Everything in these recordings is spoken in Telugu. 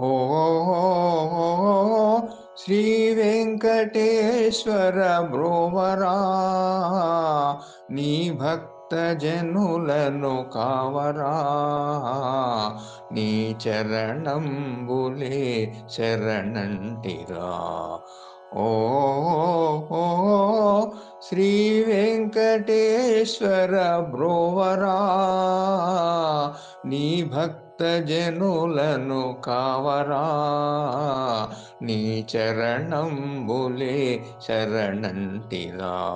ఓ శ్రీ వెంకటేశ్వర భ్రోవరా నీ భక్త జనులను కావరా. నీ చరణంబులే శరణంటిరా. ఓ శ్రీ వెంకటేశ్వర భ్రోవరా నీ భక్త భక్తజనులను కావరా. నీ చరణంబులే శరణంటిరా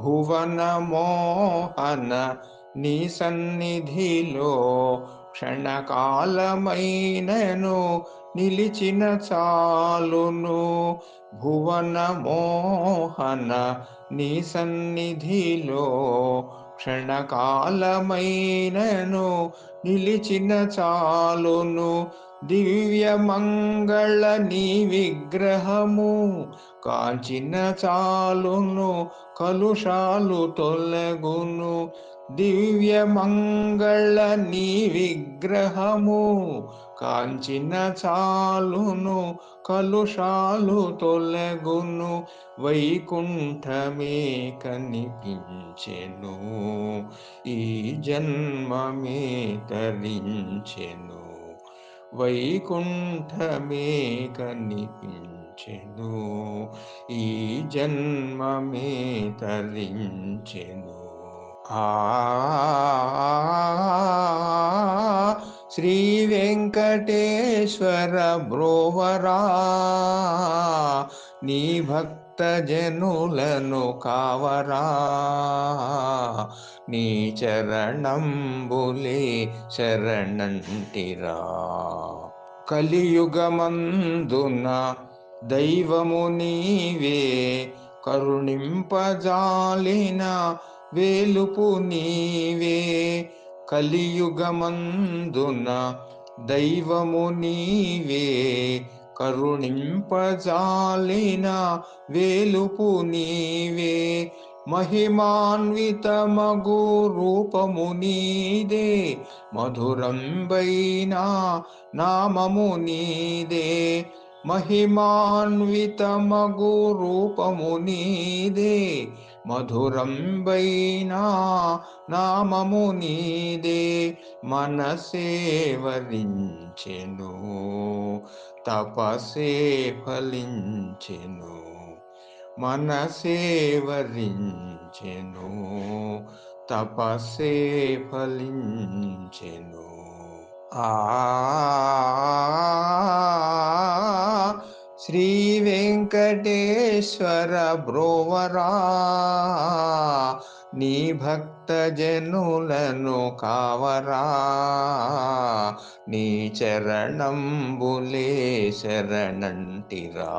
భువన మోహన నీ సన్నిధిలో క్షణకాలమైనను నిలిచిన చాలును. భువన మోహన నీ సన్నిధిలో క్షణకాలమైనను నిలిచిన చాలును దివ్య మంగళ నీ విగ్రహము. కాంచిన చాలును కలుషాలు తొలగును దివ్యమంగళ నీ విగ్రహము కాంచిన చాలును కలుషాలు తొలగును వైకుంఠమే కనిపించెను ఈ జన్మమే తరించెను వైకుంఠమే కనిపించెను ఈ జన్మమే తరించెను. శ్రీ వెంకటేశ్వర బ్రోవరా నీ భక్త జనులను కావరా నీ చరణంబులే శరణంటిరా. కలియుగమందున దైవము నీవే కరుణింపజాలిన వేలుపు నీవే కలియుగమందున దైవము నీవే కరుణింపజాలిన వేలుపు నీవే మహిమాన్వితమగు రూపము నీదే మధురంబైనా నామము నీదే మహిమాన్వితమగు రూపము నీదే మధురంబైనా నామము నీదే మనసే వరించెను తపసే ఫలించెను మనసే వరించెను తపసే ఫలించెను ఆ శ్రీ వెంకటేశ్వర బ్రోవరా నీ భక్త జనులను కావరా నీ చరణంబులే శరణంటిరా.